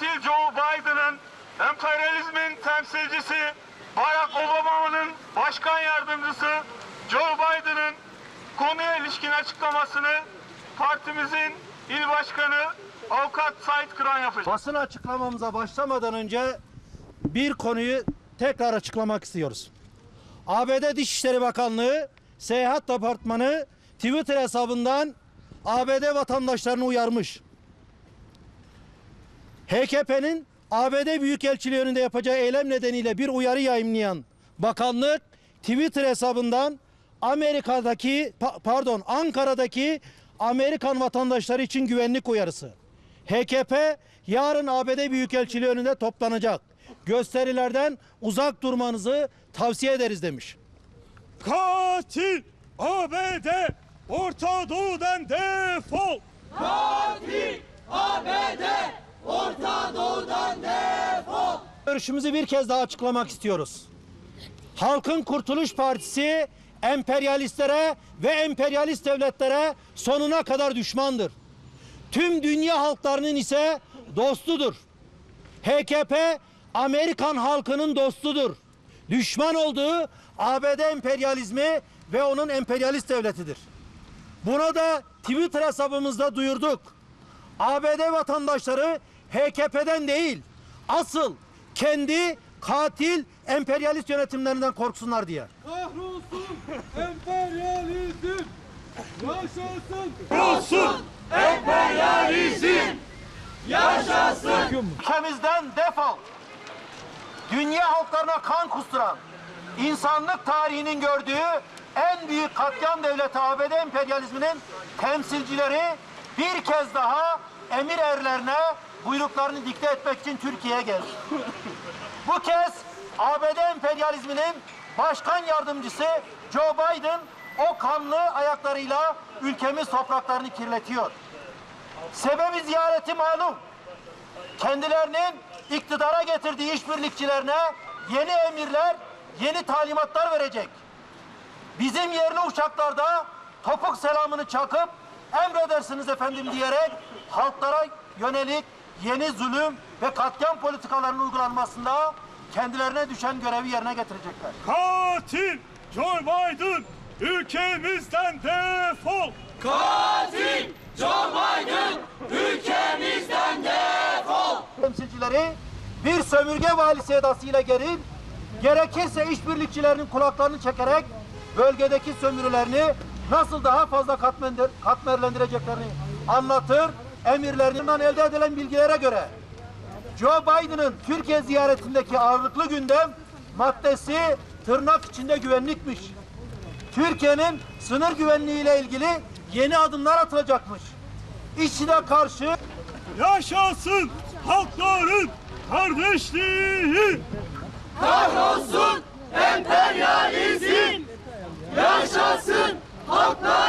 katil Joe Biden'ın emperyalizmin temsilcisi Barack Obama'nın başkan yardımcısı Joe Biden'ın konuya ilişkin açıklamasını partimizin il başkanı avukat Said Kıran yapacak. Basın açıklamamıza başlamadan önce bir konuyu tekrar açıklamak istiyoruz. ABD Dışişleri Bakanlığı Seyahat Departmanı Twitter hesabından ABD vatandaşlarını uyarmış. HKP'nin ABD Büyükelçiliği önünde yapacağı eylem nedeniyle bir uyarı yayımlayan bakanlık Twitter hesabından Amerika'daki pa- pardon Ankara'daki Amerikan vatandaşları için güvenlik uyarısı. HKP yarın ABD Büyükelçiliği önünde toplanacak. Gösterilerden uzak durmanızı tavsiye ederiz demiş. Katil ABD Orta Doğu'dan defol. Görüşümüzü bir kez daha açıklamak istiyoruz. Halkın Kurtuluş Partisi emperyalistlere ve emperyalist devletlere sonuna kadar düşmandır. Tüm dünya halklarının ise dostudur. HKP Amerikan halkının dostudur. Düşman olduğu ABD emperyalizmi ve onun emperyalist devletidir. Buna da Twitter hesabımızda duyurduk. ABD vatandaşları HKP'den değil, asıl kendi katil emperyalist yönetimlerinden korksunlar diye. Kahrolsun emperyalizm. Yaşasın. Olsun. Ülkemizden defol. Dünya halklarına kan kusturan, insanlık tarihinin gördüğü en büyük katliam devleti ABD emperyalizminin temsilcileri bir kez daha emir erlerine buyruklarını dikte etmek için Türkiye'ye geldi. Bu kez ABD emperyalizminin başkan yardımcısı Joe Biden o kanlı ayaklarıyla ülkemiz topraklarını kirletiyor. Sebebi ziyareti malum kendilerinin iktidara getirdiği işbirlikçilerine yeni emirler, yeni talimatlar verecek. Bizim yerli uçaklarda topuk selamını çakıp emredersiniz efendim diyerek halklara yönelik yeni zulüm ve katliam politikalarının uygulanmasında kendilerine düşen görevi yerine getirecekler. Katil Joe Biden ülkemizden defol. temsilcileri bir sömürge valisi edasıyla gelip gerekirse işbirlikçilerinin kulaklarını çekerek bölgedeki sömürülerini nasıl daha fazla katmer- katmerlendireceklerini anlatır emirlerinden elde edilen bilgilere göre Joe Biden'ın Türkiye ziyaretindeki ağırlıklı gündem maddesi tırnak içinde güvenlikmiş. Türkiye'nin sınır güvenliğiyle ilgili yeni adımlar atılacakmış. İçine karşı yaşasın halkların kardeşliği. Kahrolsun emperyalizm. Yaşasın halkların